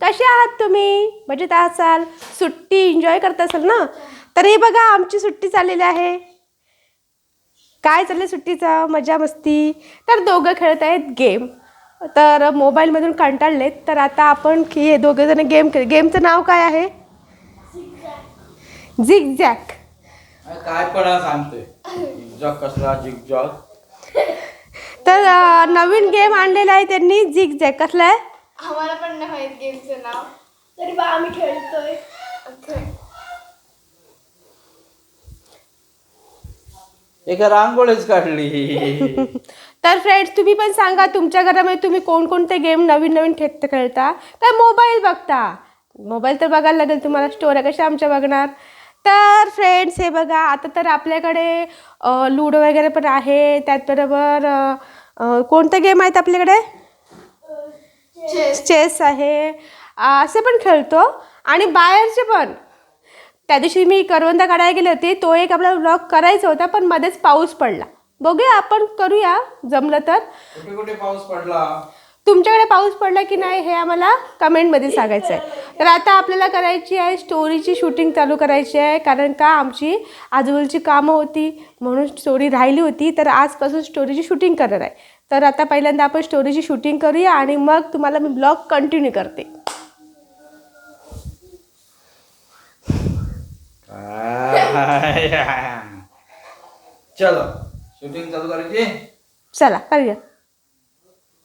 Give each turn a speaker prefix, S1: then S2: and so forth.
S1: कसे आहात तुम्ही? मजेत असाल? सुट्टी एन्जॉय करत असाल ना? तर हे बघा आमची सुट्टी चाललेली आहे. काय चाललं सुट्टीचं? मजा मस्ती. तर दोघं खेळत आहेत गेम तर मोबाईलमधून कंटाळलेत. तर आता आपण की हे दोघं जण गेम खेळ गेमचं नाव काय आहे? झिग जॅक
S2: काय पण सांगतोय. जिगजॉग कसला जिगजॉग
S1: तर अं, नवीन गेम आणलेला आहे त्यांनी. झिग जॅक कसला आहे?
S3: आम्हाला पण नाही माहीत गेमचं नाव. तरी बा आम्ही खेळतोय.
S2: एका रांगोळीच काढली.
S1: तर फ्रेंड्स तुम्ही पण सांगा तुमच्या घरामध्ये तुम्ही कोणकोणते गेम नवीन नवीन खेळ खेळता? काय मोबाईल बघता. मोबाईल तर बघायला लागेल तुम्हाला स्टोऱ्या कशा आमच्या बघणार? तर फ्रेंड्स हे बघा आता तर आपल्याकडे लूडो वगैरे पण आहे. त्याचबरोबर कोणते गेम आहेत आपल्याकडे? चेस आहे. अ, असे पण खेळतो. आणि बाहेरचे पण. त्या दिवशी मी करवंदा काढायला गेले होते. तो एक आपला ब्लॉग करायचा होता पण मध्येच पाऊस पडला. बघूया आपण करूया. जमलं तर.
S2: कुठे कुठे पाऊस पडला?
S1: तुमच्याकडे पाऊस पडला की नाही हे आम्हाला कमेंटमध्ये सांगायचं आहे तर आता आपल्याला करायची आहे स्टोरीची शूटिंग चालू करायची आहे कारण का आमची आजूबाजूची कामं होती म्हणून स्टोरी राहिली होती तर आजपासून स्टोरीची शूटिंग करणार आहे. तर आता पहिल्यांदा आपण स्टोरीची शूटिंग करूया आणि मग तुम्हाला मी ब्लॉग कंटिन्यू करते.
S2: चलो शूटिंग चालू करायची?
S1: चला करूया.